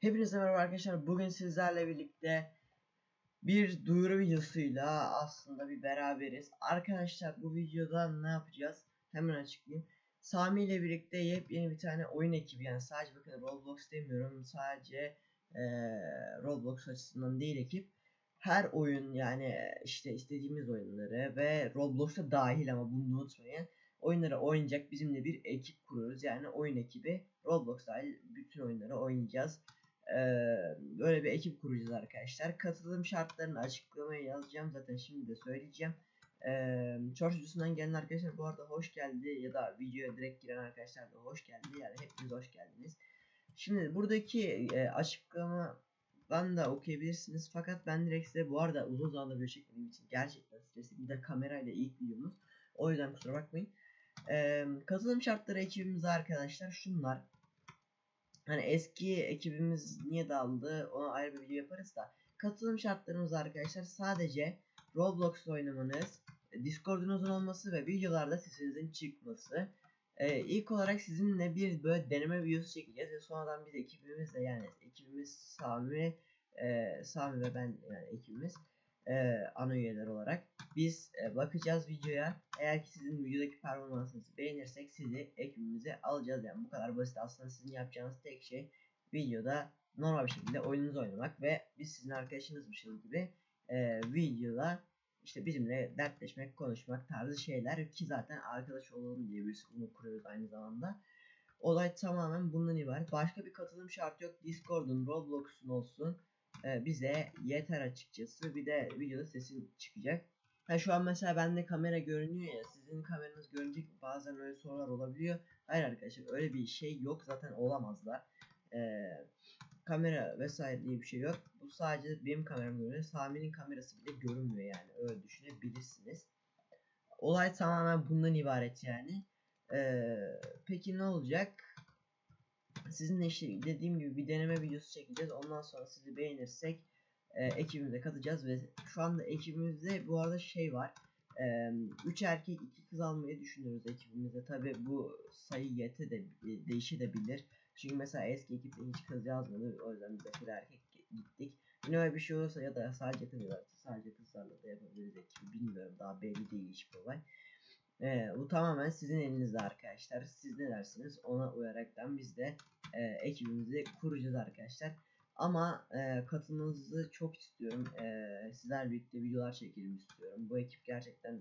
Hepinize merhaba arkadaşlar. Bugün sizlerle birlikte bir duyuru videosuyla aslında bir beraberiz. Arkadaşlar bu videoda ne yapacağız? Hemen açıklayayım. Sami ile birlikte yepyeni bir tane oyun ekibi yani sadece bakın Roblox demiyorum sadece eee, Roblox açısından değil ekip. Her oyun yani işte istediğimiz oyunları ve Roblox'a dahil ama bunu unutmayın. Oyunları oynayacak bizimle bir ekip kuruyoruz. Yani oyun ekibi Roblox dahil bütün oyunları oynayacağız. Böyle bir ekip kuracağız arkadaşlar. Katılım şartlarını açıklamaya yazacağım zaten şimdi de söyleyeceğim. Ee, gelen arkadaşlar bu arada hoş geldi ya da videoya direkt giren arkadaşlar da hoş geldi. Yani hepiniz hoş geldiniz. Şimdi buradaki e, açıklamadan da okuyabilirsiniz. Fakat ben direkt size bu arada uzun zamandır video çekmediğim için gerçekten stresli. Bir de kamerayla ilk videomuz. O yüzden kusura bakmayın. Ee, katılım şartları ekibimize arkadaşlar şunlar. Hani eski ekibimiz niye dağıldı ona ayrı bir video yaparız da. Katılım şartlarımız arkadaşlar sadece Roblox oynamanız, Discord'unuzun olması ve videolarda sesinizin çıkması. Ee, ilk olarak sizinle bir böyle deneme videosu çekeceğiz ve sonradan biz ekibimizle yani ekibimiz Sami, e, Sami ve ben yani ekibimiz e, ana üyeler olarak biz bakacağız videoya. Eğer ki sizin videodaki performansınızı beğenirsek sizi ekibimize alacağız. Yani bu kadar basit aslında sizin yapacağınız tek şey videoda normal bir şekilde oyununuzu oynamak ve biz sizin arkadaşınızmışız gibi e, videoda işte bizimle dertleşmek, konuşmak tarzı şeyler ki zaten arkadaş olalım diye biz bunu kuruyoruz aynı zamanda. Olay tamamen bundan ibaret. Başka bir katılım şartı yok. Discord'un, Roblox'un olsun e, bize yeter açıkçası. Bir de videoda sesin çıkacak. Ha şu an mesela bende kamera görünüyor ya sizin kameranız görünecek bazen öyle sorular olabiliyor. Hayır arkadaşlar öyle bir şey yok zaten olamaz da. Ee, kamera vesaire diye bir şey yok. Bu sadece benim kameram görünüyor. Sami'nin kamerası bile görünmüyor yani öyle düşünebilirsiniz. Olay tamamen bundan ibaret yani. Ee, peki ne olacak? Sizinle işte dediğim gibi bir deneme videosu çekeceğiz. Ondan sonra sizi beğenirsek e, ekibimize katacağız ve şu anda ekibimizde bu arada şey var. 3 erkek 2 kız almayı düşünüyoruz ekibimizde. Tabi bu sayı yete de değişebilir. Çünkü mesela eski ekipte hiç kız yazmadı. O yüzden biz de bir erkek gittik. Yine öyle bir şey olursa ya da sadece kız sadece kızlarla da yapabiliriz ekibi. Bilmiyorum daha belli değil hiçbir olay. Ee, bu tamamen sizin elinizde arkadaşlar. Siz ne dersiniz ona uyaraktan biz de e, ekibimizi kuracağız arkadaşlar. Ama e, katılmanızı çok istiyorum. E, sizler birlikte videolar çekelim istiyorum. Bu ekip gerçekten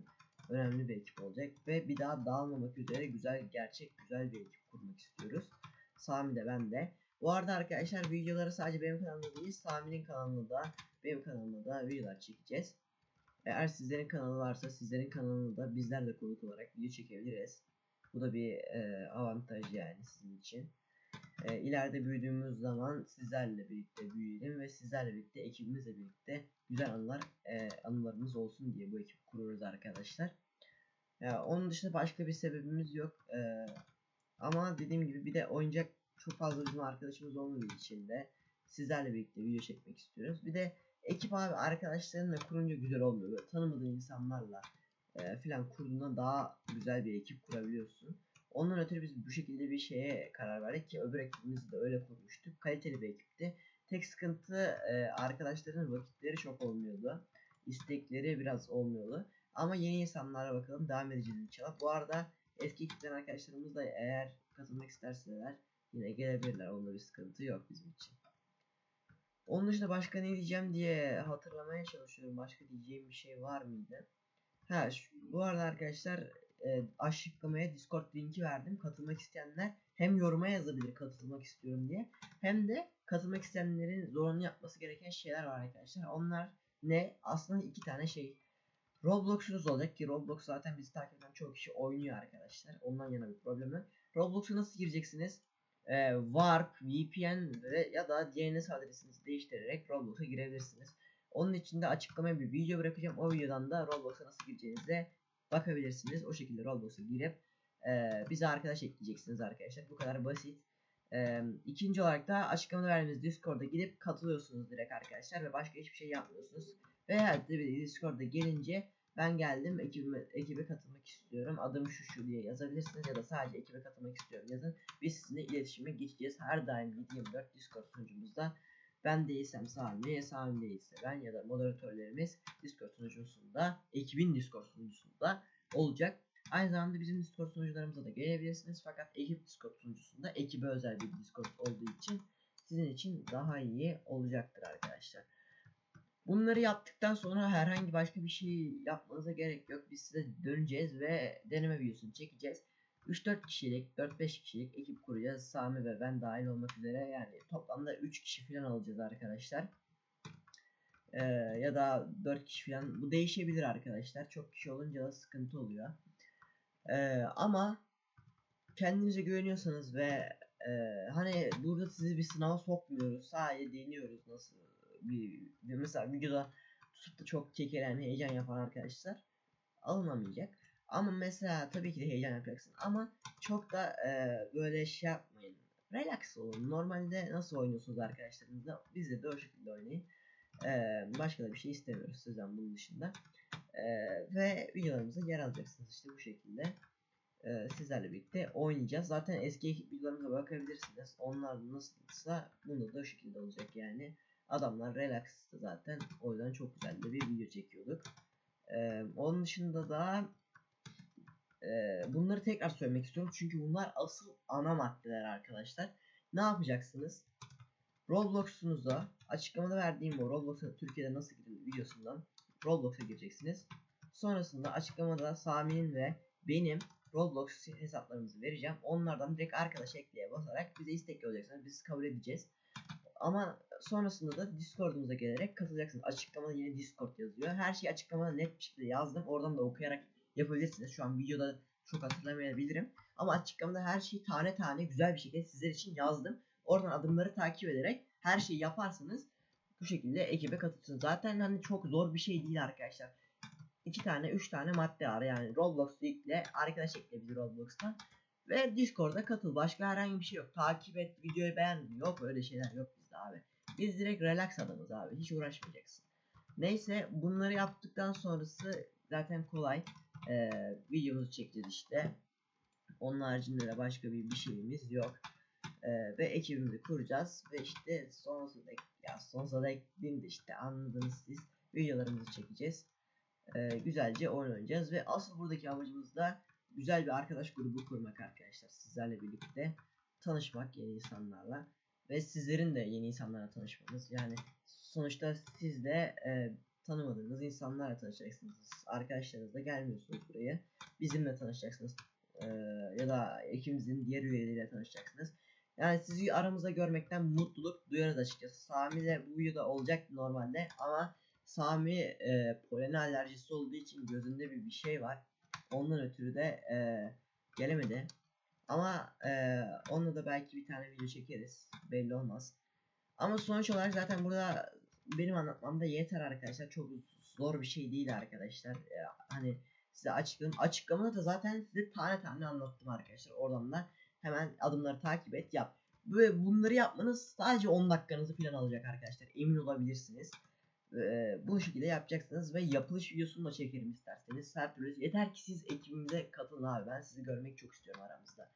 önemli bir ekip olacak ve bir daha dağılmamak üzere güzel, gerçek güzel bir ekip kurmak istiyoruz. Sami de ben de. Bu arada arkadaşlar videoları sadece benim kanalımda değil, Sami'nin kanalında da benim kanalımda da videolar çekeceğiz. Eğer sizlerin kanalı varsa sizlerin kanalında bizler de konuk olarak video çekebiliriz. Bu da bir e, avantaj yani sizin için. E, ileride büyüdüğümüz zaman sizlerle birlikte büyüyelim ve sizlerle birlikte ekibimizle birlikte güzel anılar e, anılarımız olsun diye bu ekip kuruyoruz arkadaşlar. Ya onun dışında başka bir sebebimiz yok. E, ama dediğim gibi bir de oyuncak çok fazla bizim arkadaşımız olmadığı için de sizlerle birlikte video çekmek istiyoruz. Bir de ekip abi arkadaşlarınla kurunca güzel olmuyor. Böyle tanımadığın insanlarla e, filan kurduğunda daha güzel bir ekip kurabiliyorsun. Ondan ötürü biz bu şekilde bir şeye karar verdik ki öbür ekibimizi de öyle kurmuştuk. Kaliteli bir ekipti. Tek sıkıntı e, arkadaşların vakitleri çok olmuyordu. İstekleri biraz olmuyordu. Ama yeni insanlara bakalım devam edeceğiz inşallah. Bu arada eski ekipten arkadaşlarımız da eğer katılmak isterseler yine gelebilirler. Onda bir sıkıntı yok bizim için. Onun dışında başka ne diyeceğim diye hatırlamaya çalışıyorum. Başka diyeceğim bir şey var mıydı? Ha şu, bu arada arkadaşlar e, açıklamaya Discord linki verdim. Katılmak isteyenler hem yoruma yazabilir katılmak istiyorum diye. Hem de katılmak isteyenlerin zorunlu yapması gereken şeyler var arkadaşlar. Onlar ne? Aslında iki tane şey. Roblox'unuz olacak ki Roblox zaten bizi takip eden çok kişi oynuyor arkadaşlar. Ondan yana bir problem yok. Roblox'a nasıl gireceksiniz? Ee, Warp, VPN ve ya da DNS adresinizi değiştirerek Roblox'a girebilirsiniz. Onun için de açıklamaya bir video bırakacağım. O videodan da Roblox'a nasıl gireceğinize bakabilirsiniz. O şekilde Roblox'a girip e, bize arkadaş ekleyeceksiniz arkadaşlar. Bu kadar basit. E, ikinci olarak da açıklamada verdiğimiz Discord'a gidip katılıyorsunuz direkt arkadaşlar ve başka hiçbir şey yapmıyorsunuz. De bir Discord'a gelince Ben geldim ekibime, ekibe katılmak istiyorum. Adım şu şu diye yazabilirsiniz ya da sadece ekibe katılmak istiyorum yazın. Biz sizinle iletişime geçeceğiz. Her daim 7/24 Discord sunucumuzda. Ben değilsem Sami, Sami değilse ben ya da moderatörlerimiz Discord sunucusunda, ekibin Discord sunucusunda olacak. Aynı zamanda bizim Discord sunucularımıza da gelebilirsiniz. Fakat ekip Discord sunucusunda ekibe özel bir Discord olduğu için sizin için daha iyi olacaktır arkadaşlar. Bunları yaptıktan sonra herhangi başka bir şey yapmanıza gerek yok. Biz size döneceğiz ve deneme videosunu çekeceğiz. 3-4 kişilik, 4-5 kişilik ekip kuracağız. Sami ve ben dahil olmak üzere yani toplamda 3 kişi falan alacağız arkadaşlar. Ee, ya da 4 kişi falan. Bu değişebilir arkadaşlar. Çok kişi olunca da sıkıntı oluyor. Ee, ama kendinize güveniyorsanız ve e, hani burada sizi bir sınava sokmuyoruz. Sadece deniyoruz nasıl bir, bir mesela videoda tutup da çok kekelen heyecan yapan arkadaşlar alınamayacak. Ama mesela tabii ki de heyecan yapacaksın ama çok da e, böyle şey yapmayın. Relax olun. Normalde nasıl oynuyorsunuz arkadaşlarınızla? Biz de o şekilde oynayın. E, başka da bir şey istemiyoruz sizden bunun dışında. E, ve videolarımıza yer alacaksınız işte bu şekilde. E, sizlerle birlikte oynayacağız. Zaten eski videolarımıza bakabilirsiniz. Onlar nasılsa bunu da o şekilde olacak yani. Adamlar relaxtı zaten. O yüzden çok güzel de bir video çekiyorduk. Ee, onun dışında da bunları tekrar söylemek istiyorum. Çünkü bunlar asıl ana maddeler arkadaşlar. Ne yapacaksınız? Roblox'unuza açıklamada verdiğim o Roblox'a Türkiye'de nasıl girilir videosundan Roblox'a gireceksiniz. Sonrasında açıklamada Sami'nin ve benim Roblox hesaplarımızı vereceğim. Onlardan direkt arkadaş ekleye basarak bize istek olacaksınız. Biz kabul edeceğiz. Ama sonrasında da Discord'umuza gelerek katılacaksınız. Açıklamada yine Discord yazıyor. Her şeyi açıklamada net bir şekilde yazdım. Oradan da okuyarak yapabilirsiniz. Şu an videoda çok hatırlamayabilirim. Ama açıklamada her şeyi tane tane güzel bir şekilde sizler için yazdım. Oradan adımları takip ederek her şeyi yaparsanız bu şekilde ekibe katılırsınız. Zaten hani çok zor bir şey değil arkadaşlar. İki tane, üç tane madde var. Yani Roblox ile arkadaş ekleyebilir Roblox'tan. Ve Discord'a katıl. Başka herhangi bir şey yok. Takip et, videoyu beğen. Yok öyle şeyler yok bizde abi. Biz direkt relax adamız abi. Hiç uğraşmayacaksın. Neyse bunları yaptıktan sonrası zaten kolay. Ee, videomuzu çekeceğiz işte. Onun haricinde de başka bir, bir şeyimiz yok. Ee, ve ekibimizi kuracağız. Ve işte sonrasında ya sonrasında da eklediğimde işte anladınız siz. Videolarımızı çekeceğiz. Ee, güzelce oyun oynayacağız. Ve asıl buradaki amacımız da güzel bir arkadaş grubu kurmak arkadaşlar. Sizlerle birlikte tanışmak yeni insanlarla ve sizlerin de yeni insanlarla tanışmanız. Yani sonuçta siz de e, tanımadığınız insanlarla tanışacaksınız. Arkadaşlarınızla gelmiyorsunuz buraya. Bizimle tanışacaksınız. E, ya da ekibimizin diğer üyeleriyle tanışacaksınız. Yani sizi aramızda görmekten mutluluk duyarız açıkçası. Sami de bu videoda olacak normalde ama Sami e, polen alerjisi olduğu için gözünde bir bir şey var. Ondan ötürü de e, gelemedi. Ama e, onunla da belki bir tane video çekeriz. Belli olmaz. Ama sonuç olarak zaten burada benim anlatmam da yeter arkadaşlar. Çok zor bir şey değil arkadaşlar. E, hani size açıkladım. Açıklamada da zaten size tane tane anlattım arkadaşlar. Oradan da hemen adımları takip et yap. Ve bunları yapmanız sadece 10 dakikanızı falan alacak arkadaşlar. Emin olabilirsiniz. Ee, bu şekilde yapacaksınız ve yapılış videosunu da çekerim isterseniz. Her türlü yeter ki siz ekibimize katılın abi. Ben sizi görmek çok istiyorum aramızda.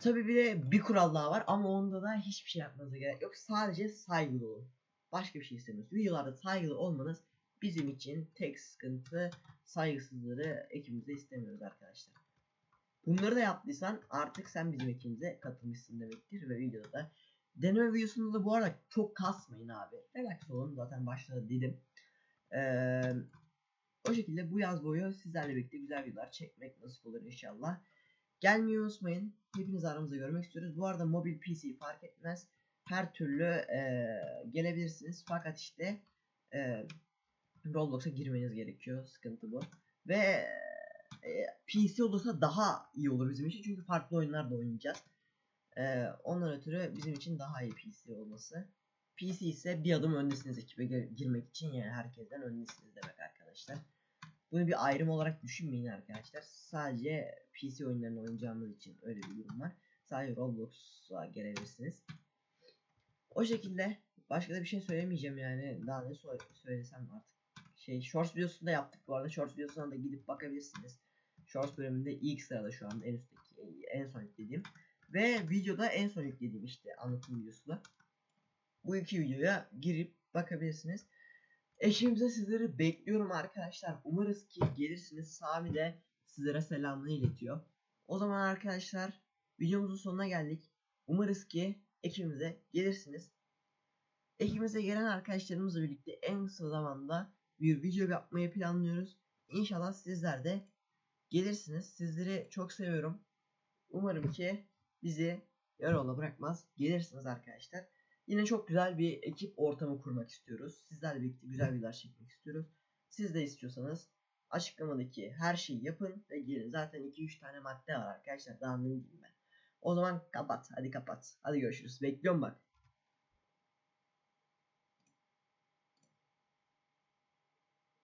Tabii bir de bir kural daha var ama onda da hiçbir şey yapmanıza gerek yok. Sadece saygılı olun. Başka bir şey istemiyoruz. Videolarda saygılı olmanız bizim için tek sıkıntı saygısızlığı ekibimize istemiyoruz arkadaşlar. Bunları da yaptıysan artık sen bizim ekibimize katılmışsın demektir ve videoda da Deneme videosunda da bu arada çok kasmayın abi. Relax olun zaten başta dedim. Ee, o şekilde bu yaz boyu sizlerle birlikte güzel videolar çekmek nasip olur inşallah. Gelmeyi unutmayın. Hepinizi aramızda görmek istiyoruz. Bu arada mobil PC fark etmez. Her türlü e, gelebilirsiniz. Fakat işte e, Roblox'a girmeniz gerekiyor. Sıkıntı bu. Ve e, PC olursa daha iyi olur bizim için. Çünkü farklı oyunlar da oynayacağız. Ee, ondan ötürü bizim için daha iyi PC olması. PC ise bir adım öndesiniz ekibe girmek için yani herkesten öndesiniz demek arkadaşlar. Bunu bir ayrım olarak düşünmeyin arkadaşlar. Sadece PC oyunlarını oynayacağımız için öyle bir durum var. Sadece Roblox'a gelebilirsiniz. O şekilde başka da bir şey söylemeyeceğim yani. Daha ne söylesem artık şey Shorts videosunda yaptık bu arada. Shorts videosuna da gidip bakabilirsiniz. Shorts bölümünde ilk sırada şu anda en üstteki en son yüklediğim. Ve videoda en son yüklediğim işte anlatım videosu da. Bu iki videoya girip bakabilirsiniz. Eşimize sizleri bekliyorum arkadaşlar. Umarız ki gelirsiniz. Sami de sizlere selamını iletiyor. O zaman arkadaşlar videomuzun sonuna geldik. Umarız ki ekibimize gelirsiniz. Ekibimize gelen arkadaşlarımızla birlikte en kısa zamanda bir video yapmayı planlıyoruz. İnşallah sizler de gelirsiniz. Sizleri çok seviyorum. Umarım ki bizi yarı bırakmaz. Gelirsiniz arkadaşlar. Yine çok güzel bir ekip ortamı kurmak istiyoruz. Sizlerle birlikte güzel videolar çekmek istiyoruz. Siz de istiyorsanız açıklamadaki her şeyi yapın ve gelin. Zaten 2-3 tane madde var arkadaşlar. Daha ne diyeyim ben. O zaman kapat. Hadi kapat. Hadi görüşürüz. Bekliyorum bak.